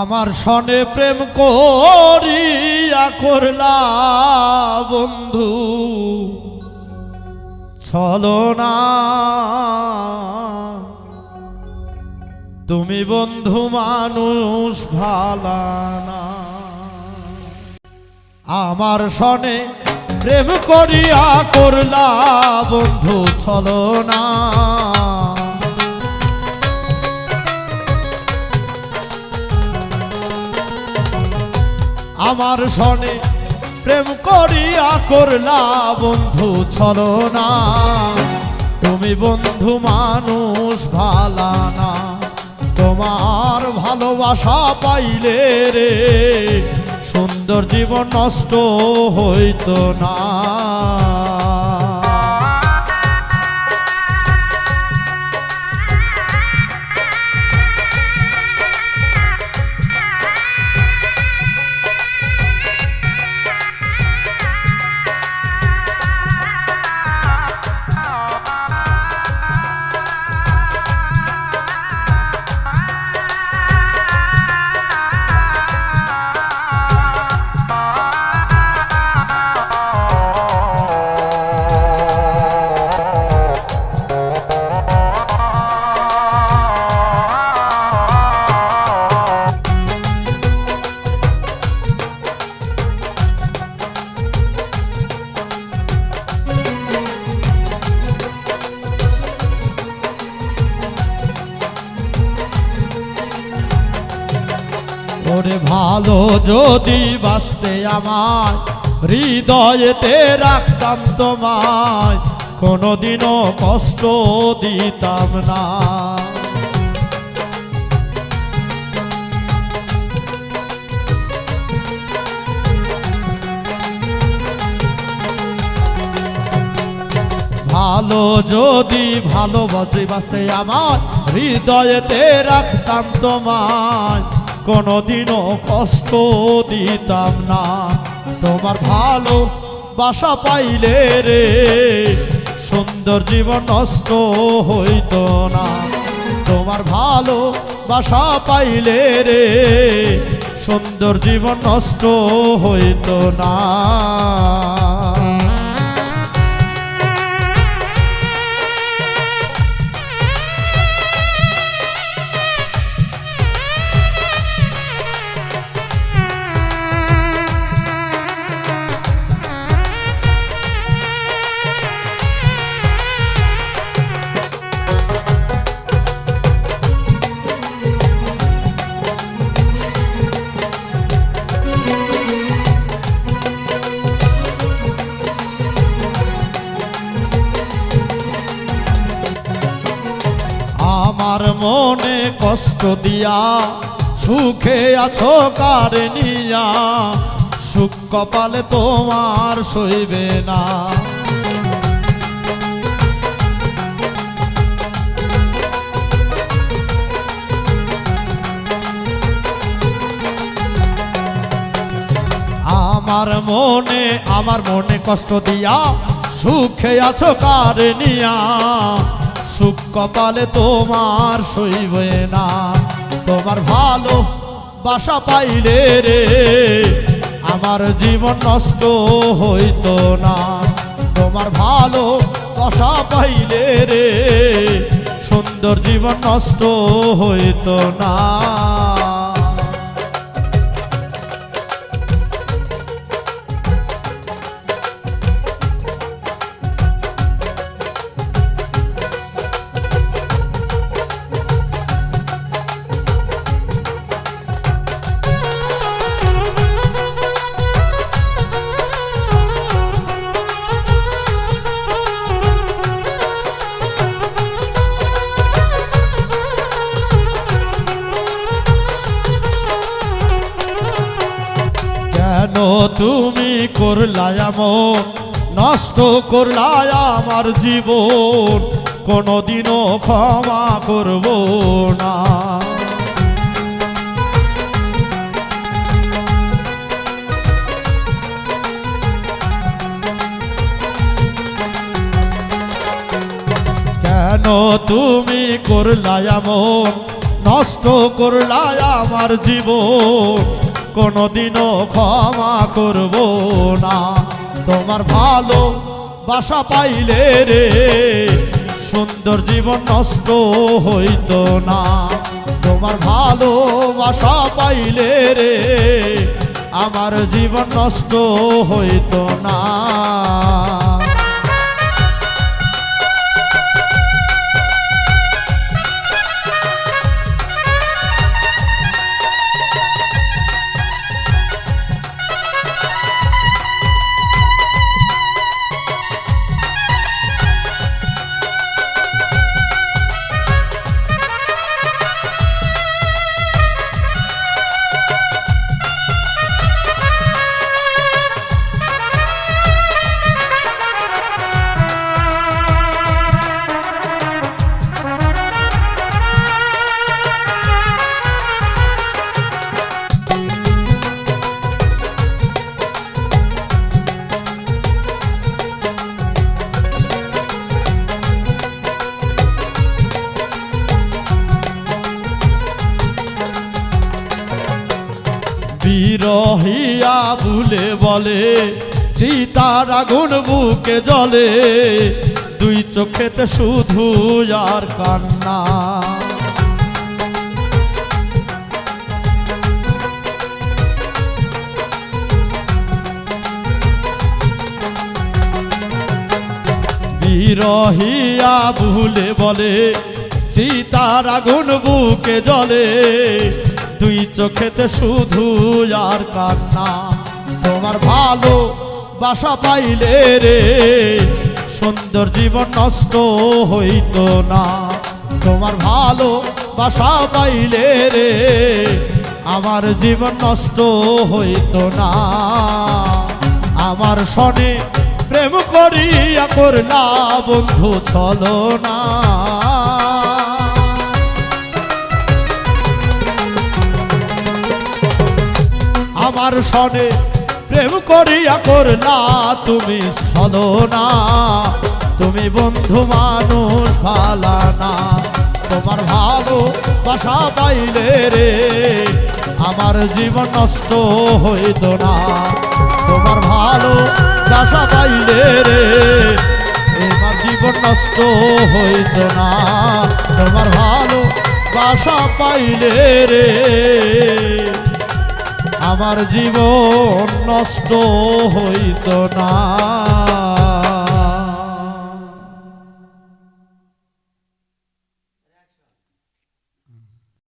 আমার সনে প্রেম করিয়া করলা বন্ধু। চলো না। তুমি বন্ধু মানুষ ভালা না। আমার সনে প্রেম করিয়া করলা বন্ধু, চলো আমার সনে প্রেম করিয়া করলা বন্ধু ছলো না। তুমি বন্ধু মানুষ, ভালা না। তোমার ভালোবাসা পাইলে রে, সুন্দর জীবন নষ্ট হইত না। ওরে ভালো যদি বাঁচতে আমার হৃদয়েতে রাখতাম তোমায়, কোনোদিনও কষ্ট দিতাম না। ভালো যদি ভালোবাসি বাঁচতে আমার হৃদয়েতে রাখতাম তোমায় কোনোদিনও কষ্ট দিতাম না। তোমার ভালো বাসা পাইলে রে, সুন্দর জীবন নষ্ট হইতো না। তোমার ভালো বাসা পাইলে রে, সুন্দর জীবন নষ্ট হইতো না। কষ্ট দিয়া, সুখে আছো কার নিয়া সুখ কপালে তোমার সইবে না। আমার মনে আমার মনে কষ্ট দিয়া, সুখে আছো কার নিয়া সুখ কপালে তোমার সইবে না। তোমার ভালো বাসা পাইলে রে, আমার জীবন নষ্ট হইত না। তোমার ভালো বাসা পাইলে রে, সুন্দর জীবন নষ্ট হইত না। তুমি করলাই এমন নষ্ট করলাই আমার জীবন, কোনোদিনও ক্ষমা করব না। কেন তুমি করলা এমন নষ্ট করলাই আমার জীবন কোনোদিনও ক্ষমা করব না। তোমার ভালো বাসা পাইলে রে, সুন্দর জীবন নষ্ট হইত না। তোমার ভালো বাসা পাইলে রে, আমার জীবন নষ্ট হইত না। বিরহিয়া ভুলে বলে, সীতার আগুন বুকে জলে দুই চোখেতে শুধু আর কান্না। বিরহিয়া ভুলে বলে, সীতার আগুন বুকে জলে দুই চোখেতে শুধু আর কান্না। তোমার ভালো বাসা পাইলে রে, সুন্দর জীবন নষ্ট হইতো না। তোমার ভালো বাসা পাইলে রে, আমার জীবন নষ্ট হইতো না। আমার সনে প্রেম করিয়া করলা বন্ধু চলো আমার সনে প্রেম করিয়া করলা, তুমি চলো না। তুমি বন্ধু মানুষ ফালা না। তোমার ভালো বাসা পাইলে রে, আমার জীবন নষ্ট হইতো না। তোমার ভালো বাসা পাইলে রে আমার জীবন নষ্ট হইতো না। তোমার ভালো বাসা পাইলে রে আমার জীবন নষ্ট হইত না।